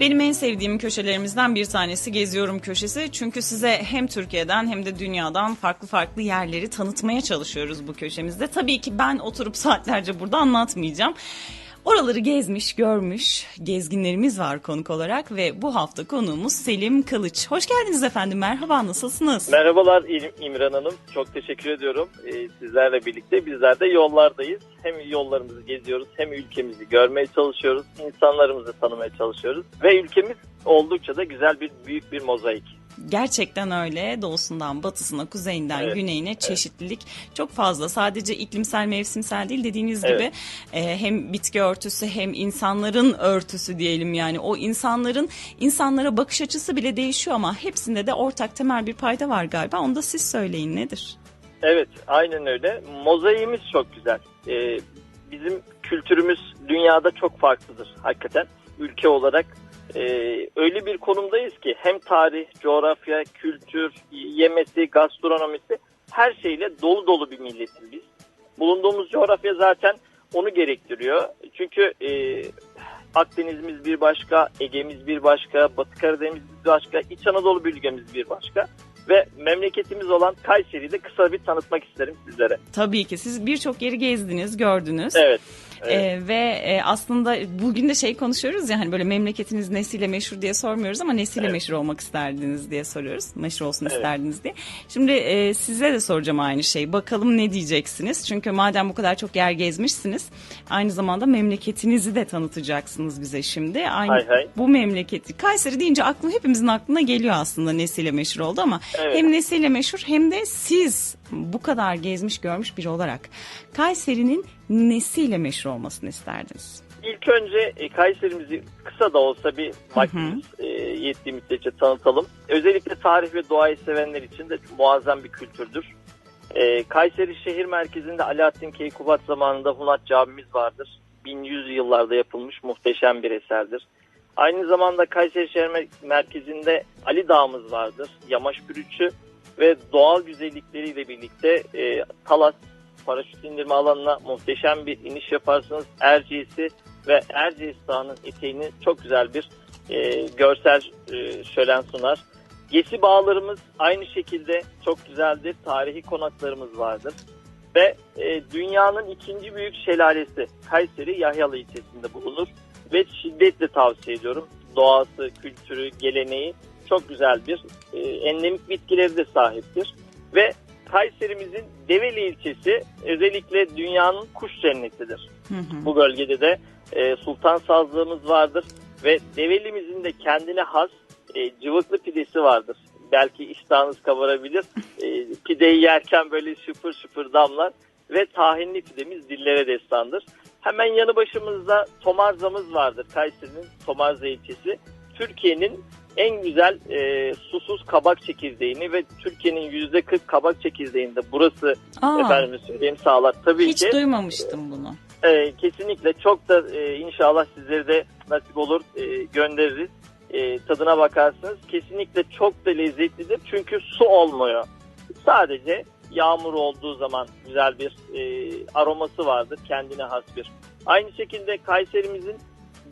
Benim en sevdiğim köşelerimizden bir tanesi Geziyorum köşesi. Çünkü size hem Türkiye'den hem de dünyadan farklı farklı yerleri tanıtmaya çalışıyoruz bu köşemizde. Tabii ki ben oturup saatlerce burada anlatmayacağım. Oraları gezmiş, görmüş gezginlerimiz var konuk olarak ve bu hafta konuğumuz Selim Kılıç. Hoş geldiniz efendim, merhaba, nasılsınız? Merhabalar İm- İmran Hanım. Çok teşekkür ediyorum. Ee, sizlerle birlikte bizler de yollardayız. Hem yollarımızı geziyoruz hem ülkemizi görmeye çalışıyoruz. insanlarımızı tanımaya çalışıyoruz. Ve ülkemiz oldukça da güzel bir büyük bir mozaik. Gerçekten öyle. Doğusundan batısına, kuzeyinden Evet, güneyine çeşitlilik çok fazla. Sadece iklimsel, mevsimsel değil dediğiniz Evet. gibi e, hem bitki örtüsü hem insanların örtüsü diyelim yani. O insanların insanlara bakış açısı bile değişiyor ama hepsinde de ortak temel bir payda var galiba. Onu da siz söyleyin nedir? Evet aynen öyle. Mozaiğimiz çok güzel. Ee, bizim kültürümüz dünyada çok farklıdır hakikaten. Ülke olarak e, öyle bir konumdayız ki hem tarih, coğrafya, kültür, yemesi, gastronomisi her şeyle dolu dolu bir milletiz biz. Bulunduğumuz coğrafya zaten onu gerektiriyor. Çünkü e, Akdeniz'imiz bir başka, Ege'miz bir başka, Batı Karadeniz bir başka, İç Anadolu bölgemiz bir başka. Ve memleketimiz olan Kayseri'yi de kısa bir tanıtmak isterim sizlere. Tabii ki siz birçok yeri gezdiniz, gördünüz. Evet. Evet. Ee, ve e, aslında bugün de şey konuşuyoruz ya hani böyle memleketiniz nesiyle meşhur diye sormuyoruz ama nesiyle Evet. meşhur olmak isterdiniz diye soruyoruz. Meşhur olsun Evet. isterdiniz diye. Şimdi e, size de soracağım aynı şeyi. Bakalım ne diyeceksiniz? Çünkü madem bu kadar çok yer gezmişsiniz aynı zamanda memleketinizi de tanıtacaksınız bize şimdi. Aynı Hay hay. bu memleketi. Kayseri deyince aklım hepimizin aklına geliyor aslında nesiyle meşhur oldu ama Evet. hem nesiyle meşhur hem de siz bu kadar gezmiş görmüş biri olarak Kayseri'nin nesiyle meşhur olmasını isterdiniz? İlk önce e, Kayserimizi kısa da olsa bir vaktimiz e, yettiği müddetçe tanıtalım. Özellikle tarih ve doğayı sevenler için de muazzam bir kültürdür. E, Kayseri şehir merkezinde Alaaddin Keykubat zamanında Hunat Camimiz vardır. 1100 yıllarda yapılmış muhteşem bir eserdir. Aynı zamanda Kayseri şehir mer- merkezinde Ali Dağımız vardır. Yamaç Pürüçü ve doğal güzellikleriyle birlikte e, Talas paraşüt indirme alanına muhteşem bir iniş yaparsınız. Erciyes'i ve Erciyes Dağı'nın eteğini çok güzel bir e, görsel e, şölen sunar. Gesi bağlarımız aynı şekilde çok güzeldir. Tarihi konaklarımız vardır. Ve e, dünyanın ikinci büyük şelalesi Kayseri Yahyalı ilçesinde bulunur. Ve şiddetle tavsiye ediyorum. Doğası, kültürü, geleneği çok güzel bir e, endemik bitkileri de sahiptir. Ve Kayserimizin Develi ilçesi özellikle dünyanın kuş cennetidir. Hı hı. Bu bölgede de e, sultan sazlığımız vardır ve Develi'mizin de kendine has e, cıvıklı pidesi vardır. Belki iştahınız kabarabilir. E, pideyi yerken böyle şıpır şıpır damlar ve tahinli pidemiz dillere destandır. Hemen yanı başımızda Tomarza'mız vardır. Kayseri'nin Tomarza ilçesi. Türkiye'nin en güzel e, susuz kabak çekirdeğini ve Türkiye'nin %40 kabak çekirdeğinde burası Aa, efendim söyleyeyim sağlar. Tabii hiç ki duymamıştım bunu. ee, kesinlikle çok da e, inşallah sizlere de nasip olur e, göndeririz. E, tadına bakarsınız. Kesinlikle çok da lezzetlidir çünkü su olmuyor. Sadece yağmur olduğu zaman güzel bir e, aroması vardır. Kendine has bir. Aynı şekilde Kayserimizin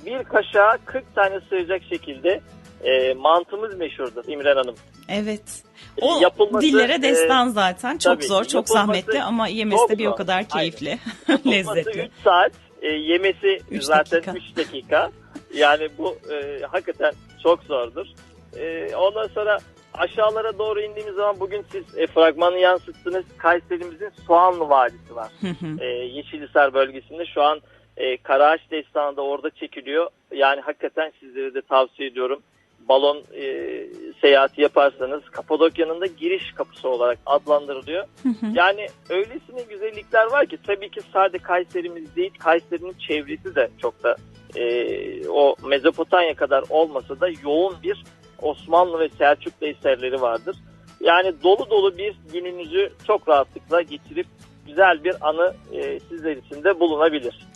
bir kaşığa 40 tane sığacak şekilde e, mantımız meşhurdur İmren Hanım. Evet. O Yapılması, dillere destan zaten. Çok tabii, zor, çok zahmetli ama yemesi de bir o kadar keyifli, lezzetli. 3 saat, e, yemesi Üç zaten dakika. 3 dakika. Yani bu e, hakikaten çok zordur. E, ondan sonra aşağılara doğru indiğimiz zaman bugün siz e, fragmanı yansıttınız. Kayserimizin Soğanlı Vadisi var. E, Yeşilhisar bölgesinde şu an e, Karaağaç Destanı da orada çekiliyor. Yani hakikaten sizlere de tavsiye ediyorum. Balon e, seyahati yaparsanız Kapadokya'nın da giriş kapısı olarak adlandırılıyor. Hı hı. Yani öylesine güzellikler var ki tabii ki sadece Kayserimiz değil Kayseri'nin çevresi de çok da e, o Mezopotamya kadar olmasa da yoğun bir Osmanlı ve Selçuklu eserleri vardır. Yani dolu dolu bir gününüzü çok rahatlıkla geçirip güzel bir anı e, sizler için de bulunabilir.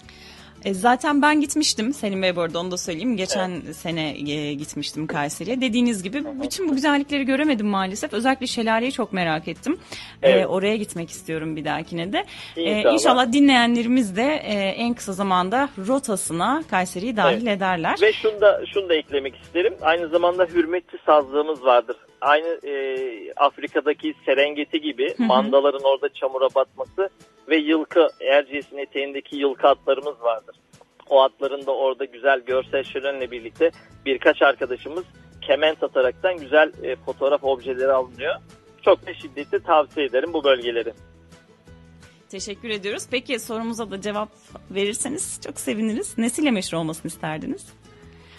E, zaten ben gitmiştim Selim Bey bu arada onu da söyleyeyim. Geçen sene e, gitmiştim Kayseri'ye. Dediğiniz gibi bütün bu güzellikleri göremedim maalesef. Özellikle şelaleyi çok merak ettim. E, Evet. oraya gitmek istiyorum bir dahakine de. E, İnşallah. dinleyenlerimiz de e, en kısa zamanda rotasına Kayseri'yi dahil ederler. Ve şunu da, şunu da eklemek isterim. Aynı zamanda hürmetçi sazlığımız vardır. Aynı e, Afrika'daki Serengeti gibi hı. mandaların orada çamura batması ve yılkı, Erciyes'in eteğindeki yılkı atlarımız vardır. O atların da orada güzel görsel şölenle birlikte birkaç arkadaşımız kement ataraktan güzel e, fotoğraf objeleri alınıyor. Çok da şiddetle tavsiye ederim bu bölgeleri. Teşekkür ediyoruz. Peki sorumuza da cevap verirseniz çok seviniriz. Nesiyle meşhur olmasını isterdiniz?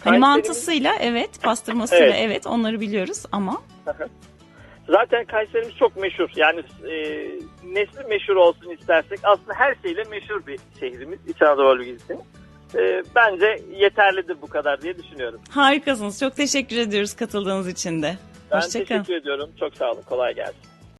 Hani mantısıyla evet, pastırmasıyla Evet. evet onları biliyoruz ama Zaten Kayserimiz çok meşhur. Yani e, nesli meşhur olsun istersek aslında her şeyle meşhur bir şehrimiz İç Anadolu bölgesi. E, bence yeterlidir bu kadar diye düşünüyorum. harikasınız. Çok teşekkür ediyoruz katıldığınız için de. Ben Hoşçakalın. teşekkür ediyorum. Çok sağ olun. Kolay gelsin.